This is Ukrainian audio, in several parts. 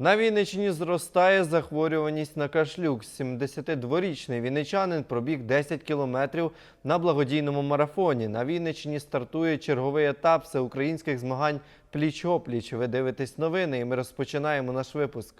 На Вінниччині зростає захворюваність на кашлюк. 72-річний вінничанин пробіг 10 кілометрів на благодійному марафоні. На Вінниччині стартує черговий етап всеукраїнських змагань пліч-опліч. Ви дивитесь новини і ми розпочинаємо наш випуск.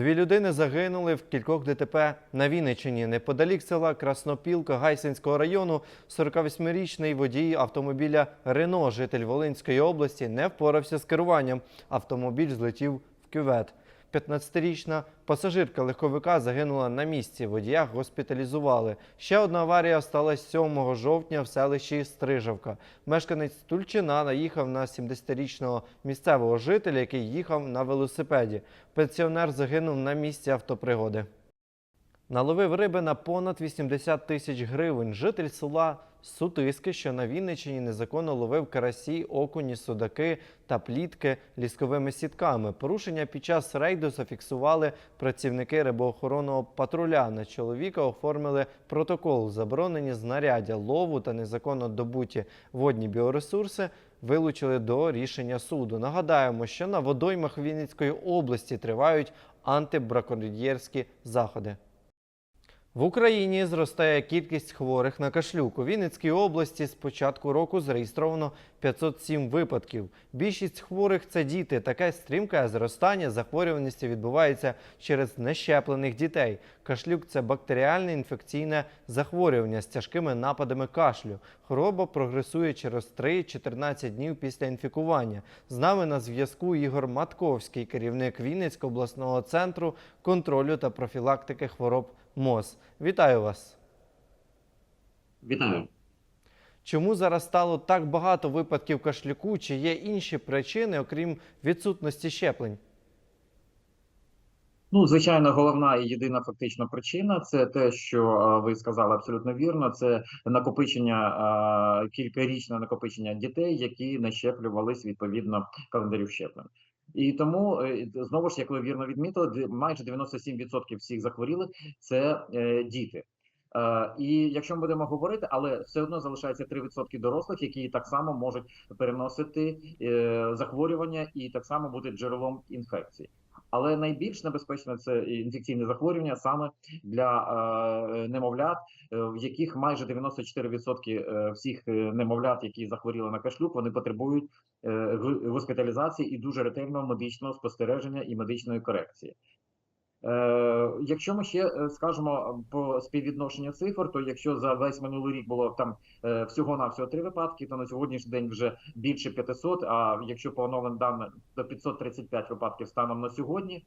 Дві людини загинули в кількох ДТП на Вінниччині. Неподалік села Краснопілка Гайсинського району 48-річний водій автомобіля Рено, житель Волинської області, не впорався з керуванням. Автомобіль злетів в кювет. 15-річна пасажирка легковика загинула на місці. Водія госпіталізували. Ще одна аварія сталася 7 жовтня в селищі Стрижавка. Мешканець Тульчина наїхав на 70-річного місцевого жителя, який їхав на велосипеді. Пенсіонер загинув на місці автопригоди. Наловив риби на понад 80 тисяч гривень. Житель села Сутиски, що на Вінниччині, незаконно ловив карасі, окуні, судаки та плітки лісковими сітками. Порушення під час рейду зафіксували працівники рибоохоронного патруля. На чоловіка оформили протокол. Заборонені знаряддя лову та незаконно добуті водні біоресурси вилучили до рішення суду. Нагадаємо, що на водоймах Вінницької області тривають антибраконьєрські заходи. В Україні зростає кількість хворих на кашлюк. У Вінницькій області з початку року зареєстровано 507 випадків. Більшість хворих це діти. Таке стрімке зростання захворюваності відбувається через нещеплених дітей. Кашлюк це бактеріальне інфекційне захворювання з тяжкими нападами кашлю. Хвороба прогресує через 3-14 днів після інфікування. З нами на зв'язку Ігор Матковський, керівник Вінницького обласного центру контролю та профілактики хвороб МОЗ. Вітаю вас! Вітаю. Чому зараз стало так багато випадків кашлюку? Чи є інші причини, окрім відсутності щеплень? Ну, звичайно, головна і єдина фактична причина це те, що ви сказали абсолютно вірно. Це накопичення кількарічне накопичення дітей, які не щеплювались відповідно календарів щеплень. І тому е, знову ж, як ви вірно відмітили, майже 97% всіх захворілих це е, діти. Е, І якщо ми будемо говорити, але все одно залишається 3% дорослих, які так само можуть переносити захворювання і так само бути джерелом інфекції. Але найбільш небезпечне це інфекційне захворювання саме для е, немовлят, е, в яких майже 94% е, всіх немовлят, які захворіли на кашлюк, вони потребують госпіталізації і дуже ретельного медичного спостереження і медичної корекції. Е, якщо ми ще е, скажемо по співвідношенню цифр, то якщо за весь минулий рік було там е, всього на всього три випадки, то на сьогоднішній день вже більше 500, А якщо по оновленим даним, то 535 випадків станом на сьогодні.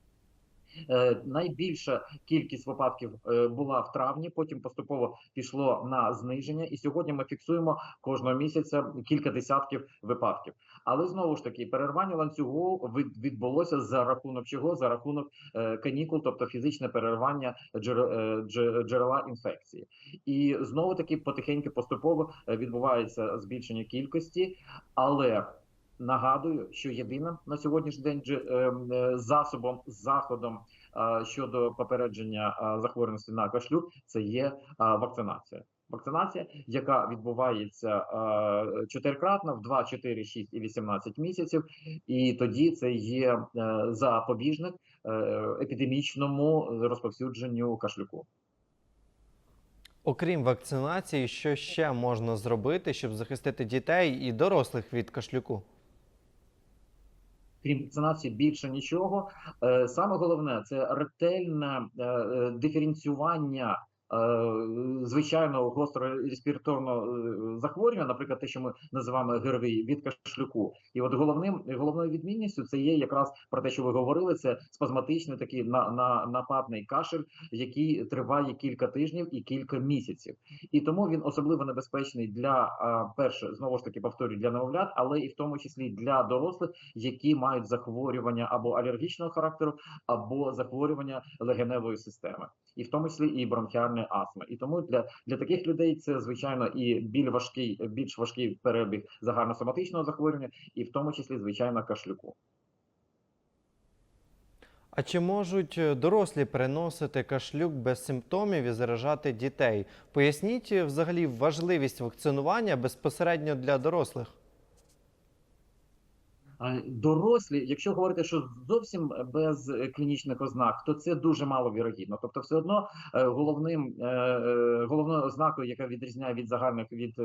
Е, Найбільша кількість випадків е, була в травні, потім поступово пішло на зниження, і сьогодні ми фіксуємо кожного місяця кілька десятків випадків. Але знову ж таки, перервання ланцюгу відбулося за рахунок чого? За рахунок е, канікул, тобто фізичне перервання джер- джерела інфекції. І знову таки потихеньку поступово відбувається збільшення кількості, але Нагадую, що єдиним на сьогоднішній день ем, е, засобом заходом щодо попередження захворюваності на кашлюк це є вакцинація. Вакцинація, яка відбувається чотирикратно в 2, 4, 6 і 18 місяців, і тоді це є е, запобіжник е, епідемічному розповсюдженню кашлюку. Окрім вакцинації, що ще можна зробити, щоб захистити дітей і дорослих від кашлюку? Крім вакцинації, більше нічого. Е, Саме головне це ретельне е, е, диференціювання. Е, Звичайного гостро-респіраторного е, захворювання, наприклад, те, що ми називаємо ГРВІ, від кашлюку, і от головним головною відмінністю це є якраз про те, що ви говорили, це спазматичний такий на, на нападний кашель, який триває кілька тижнів і кілька місяців, і тому він особливо небезпечний для перше, знову ж таки повторюю, для немовлят, але і в тому числі для дорослих, які мають захворювання або алергічного характеру, або захворювання легеневої системи, і в тому числі і бронхіальної астми. І тому для, для таких людей це звичайно і біль важкий, більш важкий перебіг загальносоматичного захворювання, і в тому числі звичайно кашлюку. А чи можуть е, дорослі переносити кашлюк без симптомів і заражати дітей? Поясніть е, взагалі важливість вакцинування безпосередньо для дорослих. Дорослі, якщо говорити, що зовсім без е, клінічних ознак, то це дуже мало вірогідно. Тобто, все одно е, головним е, головною ознакою, яка відрізняє від загальних від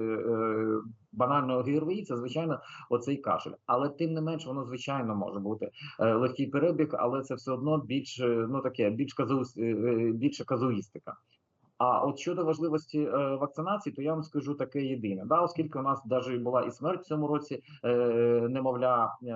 банального ГРВІ, це звичайно оцей кашель. Але тим не менш, воно звичайно може бути легкий перебіг, але це все одно більш ну таке більш казуїс, е, більше казуїстика. А от щодо важливості е, вакцинації, то я вам скажу таке єдине. Да, оскільки у нас навіть була і смерть в цьому році е, немовля е,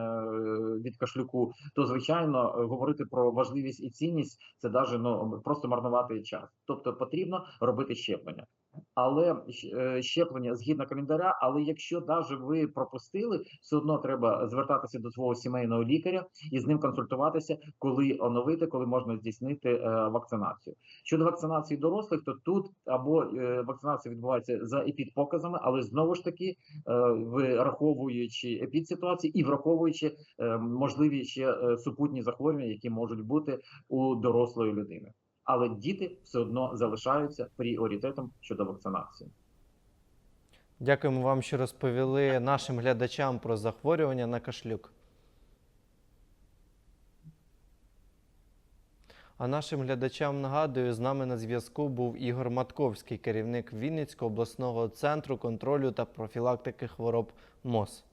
від кашлюку, то звичайно говорити про важливість і цінність це даже ну просто марнувати час. Тобто потрібно робити щеплення. Але е, щеплення згідно календаря. Але якщо навіть ви пропустили, все одно треба звертатися до свого сімейного лікаря і з ним консультуватися, коли оновити, коли можна здійснити е, вакцинацію. Щодо вакцинації дорослих, то тут або е, вакцинація відбувається за епідпоказами, але знову ж таки, враховуючи епідситуації і враховуючи можливі ще супутні захворювання, які можуть бути у дорослої людини. Але діти все одно залишаються пріоритетом щодо вакцинації. Дякуємо вам, що розповіли нашим глядачам про захворювання на кашлюк. А нашим глядачам нагадую, з нами на зв'язку був Ігор Матковський, керівник Вінницького обласного центру контролю та профілактики хвороб МОЗ.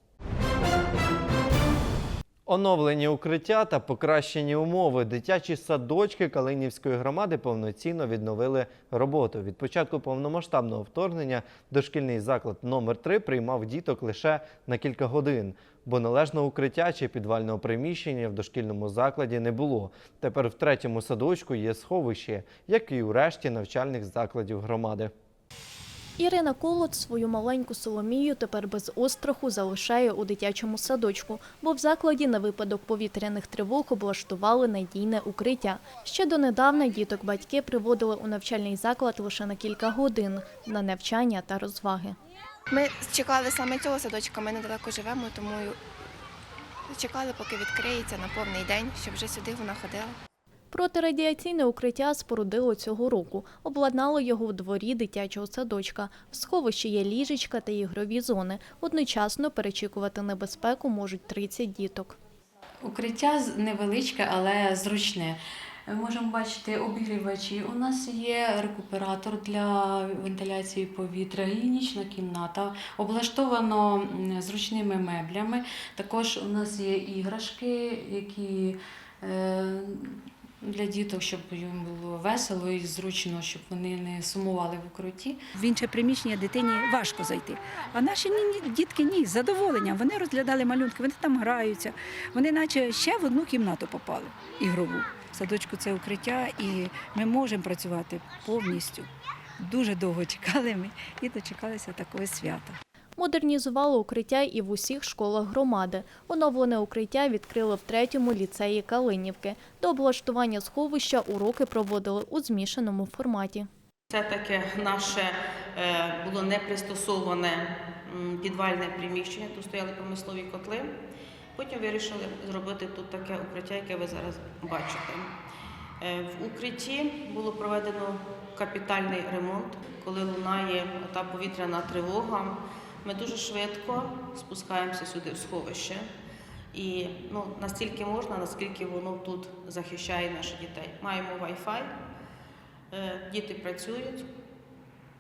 Оновлені укриття та покращені умови. Дитячі садочки Калинівської громади повноцінно відновили роботу. Від початку повномасштабного вторгнення дошкільний заклад номер 3 приймав діток лише на кілька годин, бо належного укриття чи підвального приміщення в дошкільному закладі не було. Тепер в третьому садочку є сховище, як і у решті навчальних закладів громади. Ірина Колот свою маленьку Соломію тепер без остраху залишає у дитячому садочку, бо в закладі на випадок повітряних тривог облаштували надійне укриття. Ще донедавна діток батьки приводили у навчальний заклад лише на кілька годин на навчання та розваги. Ми чекали саме цього садочка, ми недалеко живемо, тому чекали, поки відкриється на повний день, щоб вже сюди вона ходила. Протирадіаційне укриття спорудило цього року. Обладнало його в дворі дитячого садочка. В сховищі є ліжечка та ігрові зони. Одночасно перечікувати небезпеку можуть 30 діток. Укриття невеличке, але зручне. Ми Можемо бачити обігрівачі. У нас є рекуператор для вентиляції повітря, гігієнічна кімната, облаштовано зручними меблями. Також у нас є іграшки, які е, для діток, щоб їм було весело і зручно, щоб вони не сумували в укритті. в інше приміщення дитині важко зайти. А наші ні, дітки ні, з задоволенням. Вони розглядали малюнки, вони там граються. Вони наче ще в одну кімнату попали ігрову. Садочку це укриття, і ми можемо працювати повністю. Дуже довго чекали ми і дочекалися такого свята. Модернізували укриття і в усіх школах громади. Оновлене укриття відкрили в третьому ліцеї Калинівки. До облаштування сховища уроки проводили у змішаному форматі. Це таке наше е, було непристосоване підвальне приміщення, тут стояли промислові котли. Потім вирішили зробити тут таке укриття, яке ви зараз бачите. Е, В укритті було проведено капітальний ремонт, коли лунає та повітряна тривога. Ми дуже швидко спускаємося сюди в сховище. І ну, настільки можна, наскільки воно тут захищає наших дітей. Маємо Wi-Fi, Е, Діти працюють,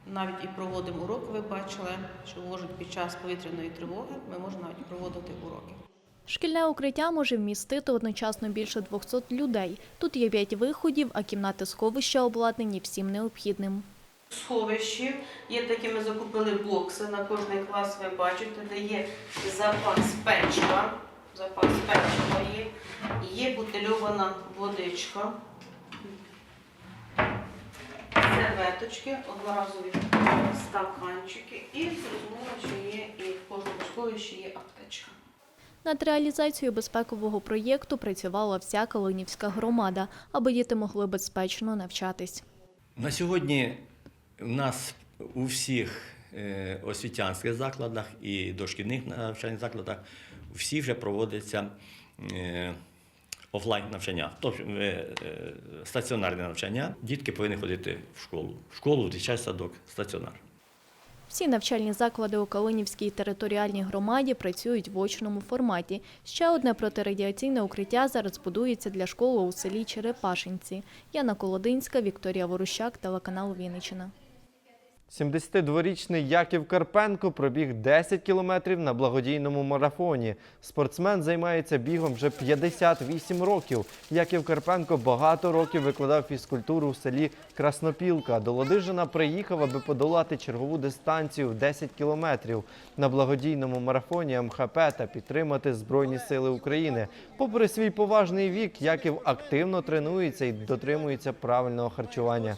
навіть і проводимо уроки. Ви бачили, що можуть під час повітряної тривоги ми можемо навіть проводити уроки. Шкільне укриття може вмістити одночасно більше 200 людей. Тут є 5 виходів, а кімнати сховища обладнані всім необхідним. Сховищі є такі, ми закупили бокси на кожний клас. Ви бачите, де є запас печива. Запас печива є, є бутильована водичка. Серветочки, одноразові стаканчики і зрозуміло, що є і в кожному сховищі є аптечка. Над реалізацією безпекового проєкту працювала вся Калинівська громада, аби діти могли безпечно навчатись. На сьогодні у нас у всіх е, освітянських закладах і дошкільних навчальних закладах всі вже проводяться е, офлайн навчання, тобто стаціонарне навчання. Дітки повинні ходити в школу. В школу, в дитячий садок, стаціонар. Всі навчальні заклади у Калинівській територіальній громаді працюють в очному форматі. Ще одне протирадіаційне укриття зараз будується для школи у селі Черепашинці. Яна Колодинська, Вікторія Ворущак, телеканал Вінниччина. 72-річний Яків Карпенко пробіг 10 кілометрів на благодійному марафоні. Спортсмен займається бігом вже 58 років. Яків Карпенко багато років викладав фізкультуру в селі Краснопілка. До Ладижина приїхав, аби подолати чергову дистанцію в 10 кілометрів на благодійному марафоні МХП та підтримати Збройні Сили України. Попри свій поважний вік, Яків активно тренується і дотримується правильного харчування.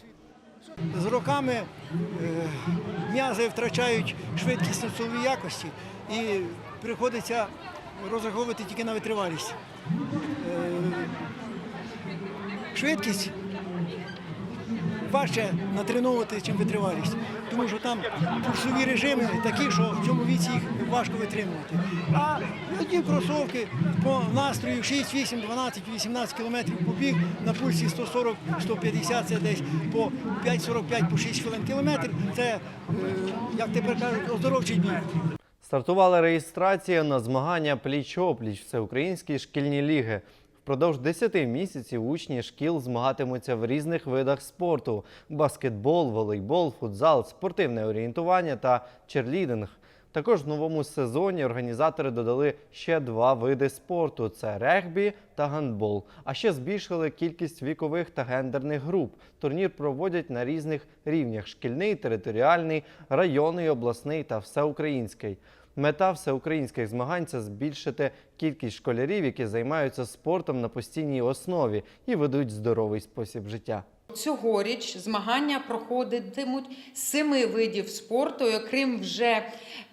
З роками е, м'язи втрачають швидкість силові якості і приходиться розраховувати тільки на витривалість. Е, швидкість важче натреновувати, ніж витривалість, тому що там пульсові режими такі, що в цьому віці їх важко витримувати. А одні кросовки по настрою 6, 8, 12, 18 кілометрів побіг на пульсі 140, 150, це десь по 5,45, по 6 хвилин кілометр. Це, е, як тепер кажуть, оздоровчий біг. Стартувала реєстрація на змагання пліч-опліч всеукраїнські шкільні ліги. Впродовж 10 місяців учні шкіл змагатимуться в різних видах спорту: баскетбол, волейбол, футзал, спортивне орієнтування та черлідинг. Також в новому сезоні організатори додали ще два види спорту: це регбі та гандбол. А ще збільшили кількість вікових та гендерних груп. Турнір проводять на різних рівнях: шкільний, територіальний, районний, обласний та всеукраїнський. Мета всеукраїнських змагань це збільшити кількість школярів, які займаються спортом на постійній основі і ведуть здоровий спосіб життя. Цьогоріч змагання проходитимуть семи видів спорту, окрім вже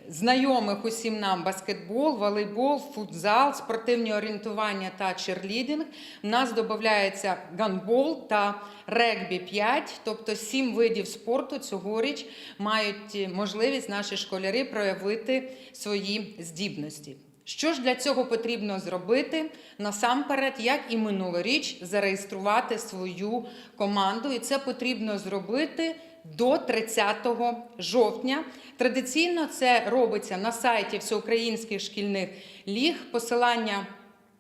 знайомих усім нам баскетбол, волейбол, футзал, спортивні орієнтування та черлідинг. У нас додається гандбол та регбі 5, тобто сім видів спорту цьогоріч мають можливість наші школяри проявити свої здібності. Що ж для цього потрібно зробити? Насамперед, як і минулоріч, зареєструвати свою команду, і це потрібно зробити до 30 жовтня. Традиційно це робиться на сайті Всеукраїнських шкільних ліг. Посилання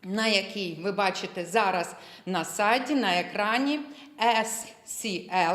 на який ви бачите зараз на сайті, на екрані scl.gov.ua.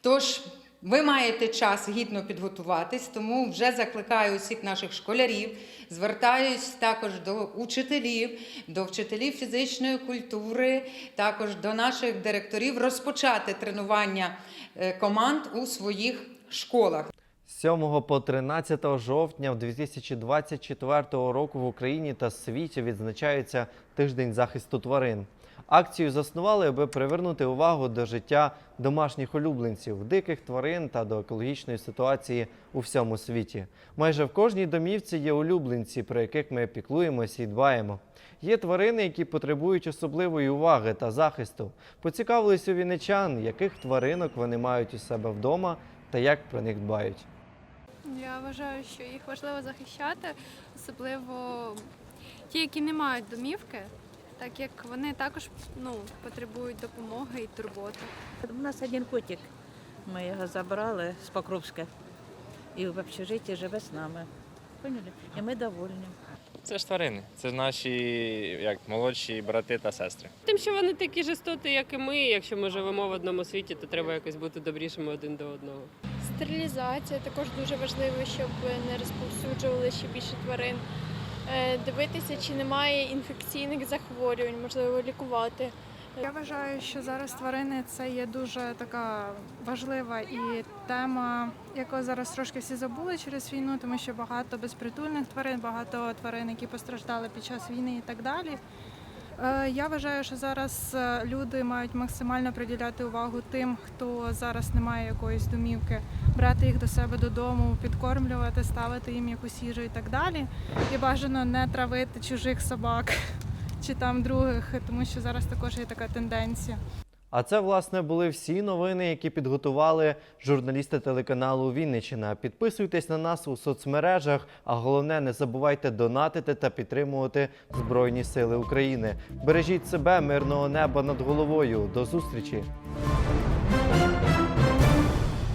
Тож ви маєте час гідно підготуватись, тому вже закликаю усіх наших школярів, звертаюсь також до учителів, до вчителів фізичної культури, також до наших директорів розпочати тренування е, команд у своїх школах. З 7 по 13 жовтня в 2024 року в Україні та світі відзначається тиждень захисту тварин. Акцію заснували, аби привернути увагу до життя домашніх улюбленців, диких тварин та до екологічної ситуації у всьому світі. Майже в кожній домівці є улюбленці, про яких ми піклуємося і дбаємо. Є тварини, які потребують особливої уваги та захисту. Поцікавились у вінничан, яких тваринок вони мають у себе вдома та як про них дбають. Я вважаю, що їх важливо захищати, особливо ті, які не мають домівки, так як вони також ну, потребують допомоги і турботи. У нас один котик. Ми його забрали з Покровська і в общежитті живе з нами. Поняли? І ми довольні. Це ж тварини, це наші як молодші брати та сестри. Тим, що вони такі жестоти, як і ми. Якщо ми живемо в одному світі, то треба якось бути добрішими один до одного. Стерилізація також дуже важливо, щоб не розповсюджували ще більше тварин. Е, Дивитися, чи немає інфекційних захворювань, можливо, лікувати. Я вважаю, що зараз тварини це є дуже така важлива і тема, яку зараз трошки всі забули через війну, тому що багато безпритульних тварин, багато тварин, які постраждали під час війни і так далі. Е, Я вважаю, що зараз е, люди мають максимально приділяти увагу тим, хто зараз не має якоїсь домівки, брати їх до себе додому, підкормлювати, ставити їм якусь їжу і так далі. І бажано не травити чужих собак чи там других, тому що зараз також є така тенденція. А це, власне, були всі новини, які підготували журналісти телеканалу Вінниччина. Підписуйтесь на нас у соцмережах, а головне, не забувайте донатити та підтримувати Збройні Сили України. Бережіть себе, мирного неба над головою. До зустрічі!